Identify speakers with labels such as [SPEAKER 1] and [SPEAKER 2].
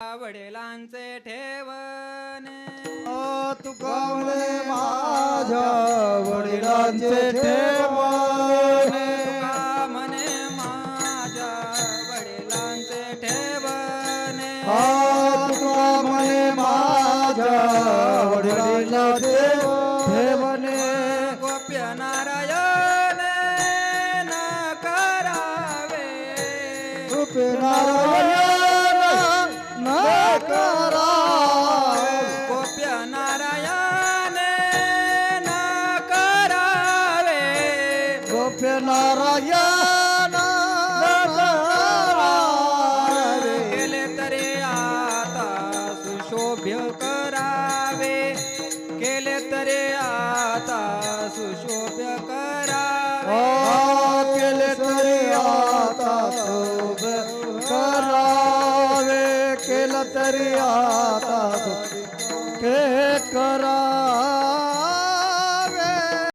[SPEAKER 1] वडिलांचे ठेवणे.
[SPEAKER 2] तुका म्हणे माझ्या वडिलांचे ठेवणे.
[SPEAKER 1] म्हणे माझ्या वडिलांचे ठेवणे.
[SPEAKER 2] हा तुका म्हणे माझ्या वडिलांचे ठेवणे.
[SPEAKER 1] गोप्य नारायण न करावे.
[SPEAKER 2] कृपे नारायण
[SPEAKER 1] नारायण न करावे.
[SPEAKER 2] गोप्य नारायण
[SPEAKER 1] केले तरी आता सुशोभ्य करावे. केले तरी आता सुशोभ्य करावे.
[SPEAKER 2] केले तरी आता शोभ करावे. केलं तरी आता शोभ के करावे